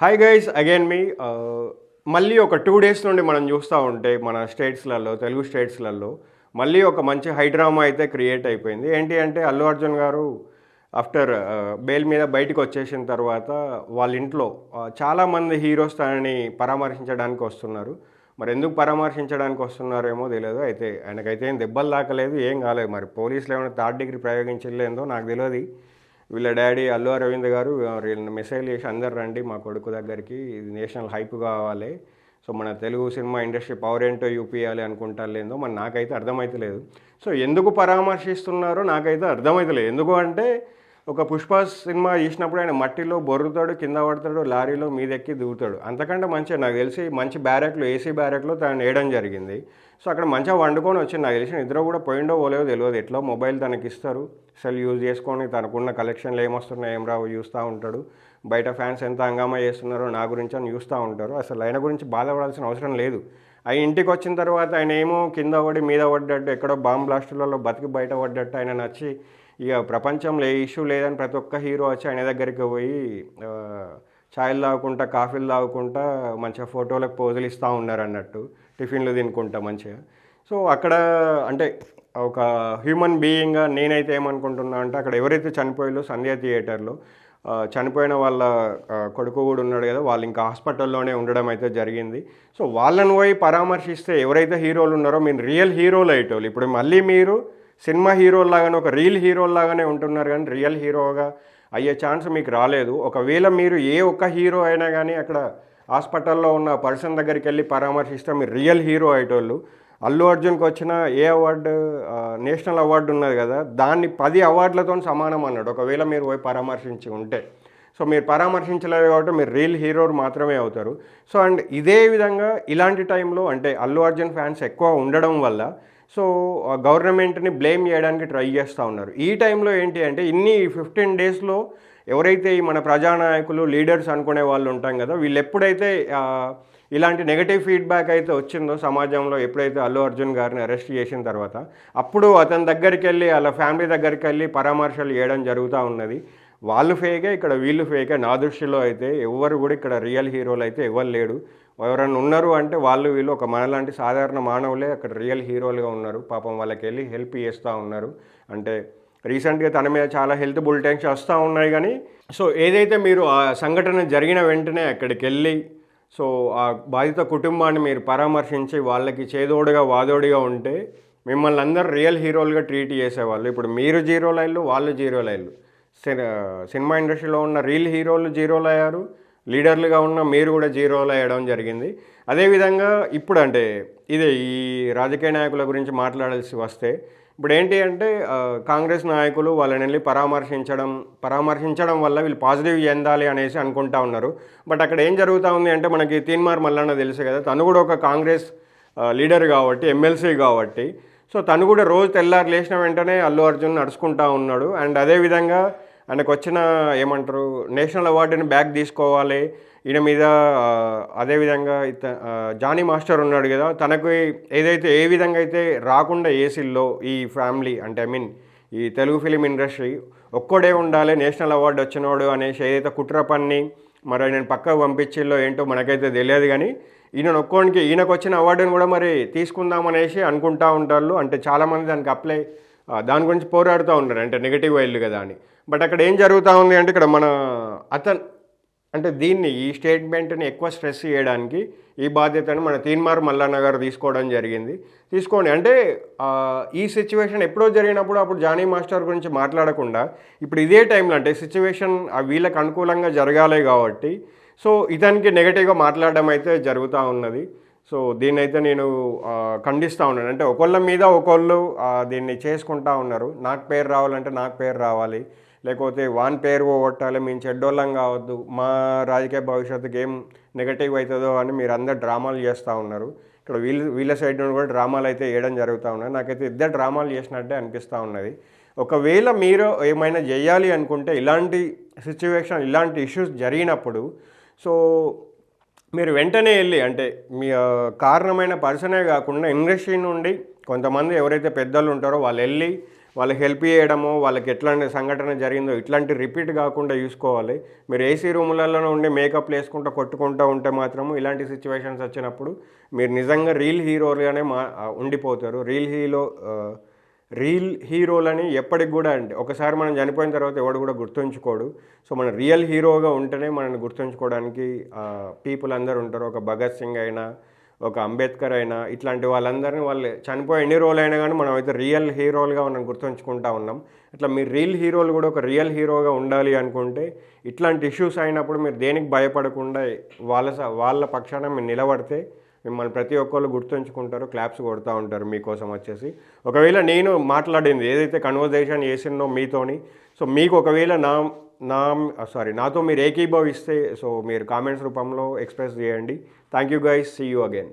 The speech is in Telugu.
హాయ్ గైస్ అగైన్ మీ మళ్ళీ ఒక టూ డేస్ నుండి మనం చూస్తూ ఉంటే మన స్టేట్స్లలో తెలుగు స్టేట్స్లలో మళ్ళీ ఒక మంచి హైడ్రామా అయితే క్రియేట్ అయిపోయింది. ఏంటి అంటే అల్లు అర్జున్ గారు ఆఫ్టర్ బెయిల్ uh, మీద బయటకు వచ్చేసిన తర్వాత వాళ్ళ ఇంట్లో uh, చాలామంది హీరోస్ తనని పరామర్శించడానికి వస్తున్నారు. మరి ఎందుకు పరామర్శించడానికి వస్తున్నారేమో తెలియదు. అయితే ఆయనకైతే ఏం దెబ్బలు దాకలేదు ఏం కాలేదు. మరి పోలీసులు ఏమైనా థర్డ్ డిగ్రీ ప్రయోగించలేదో నాకు తెలియదు. వీళ్ళ డాడీ అల్లు అరవింద్ గారు మెసేజ్ చేసి అందరు రండి మా కొడుకు దగ్గరికి. ఇది నేషనల్ హైప్ కావాలి. సో మన తెలుగు సినిమా ఇండస్ట్రీ పవర్ ఏంటో చూపించాలి అనుకుంటారు లేదో మరి నాకైతే అర్థమైతలేదు. సో ఎందుకు పరామర్శిస్తున్నారో నాకైతే అర్థమైతలేదు. ఎందుకు అంటే ఒక పుష్ప సినిమా చేసినప్పుడు ఆయన మట్టిలో బొర్రుతాడు కింద పడతాడు లారీలో మీదెక్కి దిగుతాడు. అంతకంటే మంచిగా నాకు తెలిసి మంచి బ్యారెక్లో ఏసీ బ్యారెక్లో తను వేయడం జరిగింది. సో అక్కడ మంచిగా వండుకొని వచ్చింది నాకు తెలిసి నిద్ర కూడా పోయిండో పోలేదో తెలియదు. ఎట్లా మొబైల్ తనకి ఇస్తారు? సెల్ యూజ్ చేసుకొని తనకున్న కలెక్షన్లు ఏమొస్తున్నాయి ఏం రావు చూస్తూ ఉంటాడు. బయట ఫ్యాన్స్ ఎంత హంగామా చేస్తున్నారో నా గురించి అని చూస్తూ ఉంటారు. అసలు ఆయన గురించి బాధపడాల్సిన అవసరం లేదు. ఆయన ఇంటికి వచ్చిన తర్వాత ఆయన ఏమో కింద పడి మీద పడ్డట్టు ఎక్కడో బాంబ్ బ్లాస్టులలో బతికి బయట పడ్డట్టు ఆయన నచ్చి ఇక ప్రపంచంలో ఏ ఇష్యూ లేదని ప్రతి ఒక్క హీరో వచ్చి ఆయన దగ్గరికి పోయి ఛాయలు తాగుకుంటా కాఫీలు తాగుకుంటా మంచిగా ఫోటోలకు పోజులు ఇస్తూ ఉన్నారు అన్నట్టు. టిఫిన్లు తినుకుంటా మంచిగా. సో అక్కడ అంటే ఒక హ్యూమన్ బీయింగ్గా నేనైతే ఏమనుకుంటున్నా అంటే అక్కడ ఎవరైతే చనిపోయారో సంధ్య థియేటర్లో చనిపోయిన వాళ్ళ కొడుకు కూడా ఉన్నాడు కదా వాళ్ళు ఇంకా హాస్పిటల్లోనే ఉండడం అయితే జరిగింది. సో వాళ్ళని పోయి పరామర్శిస్తే ఎవరైతే హీరోలు ఉన్నారో మీరు రియల్ హీరోలు అయ్యేటోళ్ళు ఇప్పుడు మళ్ళీ మీరు సినిమా హీరోలాగానే ఒక రియల్ హీరోల్లాగానే ఉంటున్నారు కానీ రియల్ హీరోగా అయ్యే ఛాన్స్ మీకు రాలేదు. ఒకవేళ మీరు ఏ ఒక్క హీరో అయినా కానీ అక్కడ హాస్పిటల్లో ఉన్న పర్సన్ దగ్గరికి వెళ్ళి పరామర్శిస్తే మీరు రియల్ హీరో అయ్యేటోళ్ళు. అల్లు అర్జున్కి వచ్చిన ఏ అవార్డు నేషనల్ అవార్డు ఉన్నది కదా దాన్ని పది అవార్డులతో సమానం అన్నాడు. ఒకవేళ మీరు పోయి పరామర్శించి ఉంటే. సో మీరు పరామర్శించలేదు కాబట్టి మీరు రియల్ హీరో మాత్రమే అవుతారు. సో అండ్ ఇదే విధంగా ఇలాంటి టైంలో అంటే అల్లు అర్జున్ ఫ్యాన్స్ ఎక్కువ ఉండడం వల్ల సో గవర్నమెంట్ని బ్లేమ్ చేయడానికి ట్రై చేస్తూ ఉన్నారు. ఈ టైంలో ఏంటి అంటే ఇన్ని ఫిఫ్టీన్ డేస్లో ఎవరైతే ఈ మన ప్రజానాయకులు లీడర్స్ అనుకునే వాళ్ళు ఉంటాం కదా వీళ్ళు ఎప్పుడైతే ఇలాంటి నెగటివ్ ఫీడ్బ్యాక్ అయితే వచ్చిందో సమాజంలో ఎప్పుడైతే అల్లు అర్జున్ గారిని అరెస్ట్ చేసిన తర్వాత అప్పుడు అతని దగ్గరికి వెళ్ళి వాళ్ళ ఫ్యామిలీ దగ్గరికి వెళ్ళి పరామర్శలు చేయడం జరుగుతూ ఉన్నది. వాళ్ళు ఫేకే ఇక్కడ వీళ్ళు ఫేకే. నా దృష్టిలో అయితే ఎవరు కూడా ఇక్కడ రియల్ హీరోలు అయితే ఎవరు లేడు. ఎవరైనా ఉన్నారు అంటే వాళ్ళు వీళ్ళు ఒక మనలాంటి సాధారణ మానవులే అక్కడ రియల్ హీరోలుగా ఉన్నారు. పాపం వాళ్ళకి వెళ్ళి హెల్ప్ చేస్తూ ఉన్నారు. అంటే రీసెంట్గా తన మీద చాలా హెల్త్ బులెటిన్స్ వస్తూ ఉన్నాయి కానీ సో ఏదైతే మీరు ఆ సంఘటన జరిగిన వెంటనే అక్కడికి వెళ్ళి సో ఆ బాధిత కుటుంబాన్ని మీరు పరామర్శించి వాళ్ళకి చేదోడుగా వాదోడిగా ఉంటే మిమ్మల్ని అందరు రియల్ హీరోలుగా ట్రీట్ చేసేవాళ్ళు. ఇప్పుడు మీరు జీరో లైన్లు వాళ్ళు జీరో లైన్లు. సినిమా ఇండస్ట్రీలో ఉన్న రియల్ హీరోలు జీరోలు అయ్యారు. లీడర్లుగా ఉన్న మీరు కూడా జీరోలో వేయడం జరిగింది. అదేవిధంగా ఇప్పుడు అంటే ఇదే ఈ రాజకీయ నాయకుల గురించి మాట్లాడాల్సి వస్తే ఇప్పుడు ఏంటి అంటే కాంగ్రెస్ నాయకులు వాళ్ళని వెళ్ళి పరామర్శించడం పరామర్శించడం వల్ల వీళ్ళు పాజిటివ్ చెందాలి అనేసి అనుకుంటా ఉన్నారు. బట్ అక్కడ ఏం జరుగుతూ ఉంది అంటే మనకి తీన్మార్ మల్లన్న తెలుసు కదా తను కూడా ఒక కాంగ్రెస్ లీడర్ కాబట్టి ఎమ్మెల్సీ కాబట్టి. సో తను కూడా రోజు తెల్లారు లేచిన వెంటనే అల్లు అర్జున్ నడుచుకుంటా ఉన్నాడు. అండ్ అదేవిధంగా ఆయనకు వచ్చిన ఏమంటారు నేషనల్ అవార్డుని బ్యాక్ తీసుకోవాలి. ఈయన మీద అదేవిధంగా ఇత జానీ మాస్టర్ ఉన్నాడు కదా తనకు ఏదైతే ఏ విధంగా అయితే రాకుండా ఏసీల్లో ఈ ఫ్యామిలీ అంటే ఐ మీన్ ఈ తెలుగు ఫిలిం ఇండస్ట్రీ ఒక్కడే ఉండాలి నేషనల్ అవార్డు వచ్చినోడు అనేసి ఏదైతే కుట్ర పన్ని మరి నేను పక్కకు పంపించిల్లో ఏంటో మనకైతే తెలియదు కానీ ఈయన ఒక్కోనికి ఈయనకు వచ్చిన అవార్డుని కూడా మరి తీసుకుందాం అనేసి అనుకుంటా ఉంటారు అంటే చాలామంది దానికి అప్లై దాని గురించి పోరాడుతూ ఉంటారు అంటే నెగిటివ్ వైల్డ్ కదా అని. బట్ అక్కడ ఏం జరుగుతూ ఉంది అంటే ఇక్కడ మన అతను అంటే దీన్ని ఈ స్టేట్మెంట్ని ఎక్కువ స్ట్రెస్ చేయడానికి ఈ బాధ్యతను మన తీన్మార్ మల్లన్న గారు తీసుకోవడం జరిగింది. తీసుకోండి. అంటే ఈ సిచ్యువేషన్ ఎప్పుడో జరిగినప్పుడు అప్పుడు జానీ మాస్టర్ గురించి మాట్లాడకుండా ఇప్పుడు ఇదే టైంలో అంటే సిచ్యువేషన్ వీళ్ళకి అనుకూలంగా జరగాలి కాబట్టి సో ఇతనికి నెగటివ్గా మాట్లాడడం అయితే జరుగుతూ ఉన్నది. సో దీన్ని అయితే నేను ఖండిస్తూ ఉన్నాను. అంటే ఒకళ్ళ మీద ఒకళ్ళు దీన్ని చేసుకుంటా ఉన్నారు. నాకు పేరు రావాలంటే నాకు పేరు రావాలి. లేకపోతే వాన్ పేరు పోగొట్టాలి. మేము చెడ్డోళ్ళం కావద్దు. మా రాజకీయ భవిష్యత్తుకి ఏం నెగటివ్ అవుతుందో అని మీరు అందరు డ్రామాలు చేస్తూ ఉన్నారు. ఇక్కడ వీళ్ళ వీళ్ళ సైడ్ నుండి కూడా డ్రామాలు అయితే వేయడం జరుగుతూ ఉన్నాయి. నాకైతే ఇద్దరు డ్రామాలు చేసినట్టే అనిపిస్తూ ఉన్నది. ఒకవేళ మీరు ఏమైనా చేయాలి అనుకుంటే ఇలాంటి సిచ్యువేషన్ ఇలాంటి ఇష్యూస్ జరిగినప్పుడు సో మీరు వెంటనే వెళ్ళి అంటే మీ కారణమైన పర్సనే కాకుండా ఇండస్ట్రీ నుండి కొంతమంది ఎవరైతే పెద్దలు ఉంటారో వాళ్ళు వెళ్ళి వాళ్ళకి హెల్ప్ చేయడమో వాళ్ళకి ఎట్లాంటి సంఘటన జరిగిందో ఇట్లాంటి రిపీట్ కాకుండా చూసుకోవాలి. మీరు ఏసీ రూములలో ఉండి మేకప్ వేసుకుంటూ కొట్టుకుంటూ ఉంటే మాత్రము ఇలాంటి సిచ్యువేషన్స్ వచ్చినప్పుడు మీరు నిజంగా రీల్ హీరోలుగానే మా ఉండిపోతారు. రీల్ హీరో రీల్ హీరోలని ఎప్పటికి కూడా అంటే ఒకసారి మనం చనిపోయిన తర్వాత ఎవడు కూడా గుర్తుంచుకోడు. సో మన రియల్ హీరోగా ఉంటేనే మనల్ని గుర్తుంచుకోవడానికి పీపుల్ అందరు ఉంటారు. ఒక భగత్ సింగ్ అయినా ఒక అంబేద్కర్ అయినా ఇట్లాంటి వాళ్ళందరినీ వాళ్ళు చనిపోయి ఎన్ని రోజులు అయినా కానీ మనం అయితే రియల్ హీరోలుగా మనం గుర్తుంచుకుంటా ఉన్నాం. ఇట్లా మీరు రియల్ హీరోలు కూడా ఒక రియల్ హీరోగా ఉండాలి అనుకుంటే ఇట్లాంటి ఇష్యూస్ అయినప్పుడు మీరు దేనికి భయపడకుండా వాళ్ళ స- వాళ్ళ పక్షాన మీరు నిలబడితే మిమ్మల్ని ప్రతి ఒక్కళ్ళు గుర్తుంచుకుంటారు క్లాప్స్ కొడుతూ ఉంటారు మీకోసం వచ్చేసి. ఒకవేళ నేను మాట్లాడింది ఏదైతే కన్వర్జేషన్ చేసిందో మీతోని సో మీకు ఒకవేళ నా నా సారీ నాతో మీరు ఏకీభవిస్తే సో మీరు కామెంట్స్ రూపంలో ఎక్స్ప్రెస్ చేయండి. Thank you guys see you again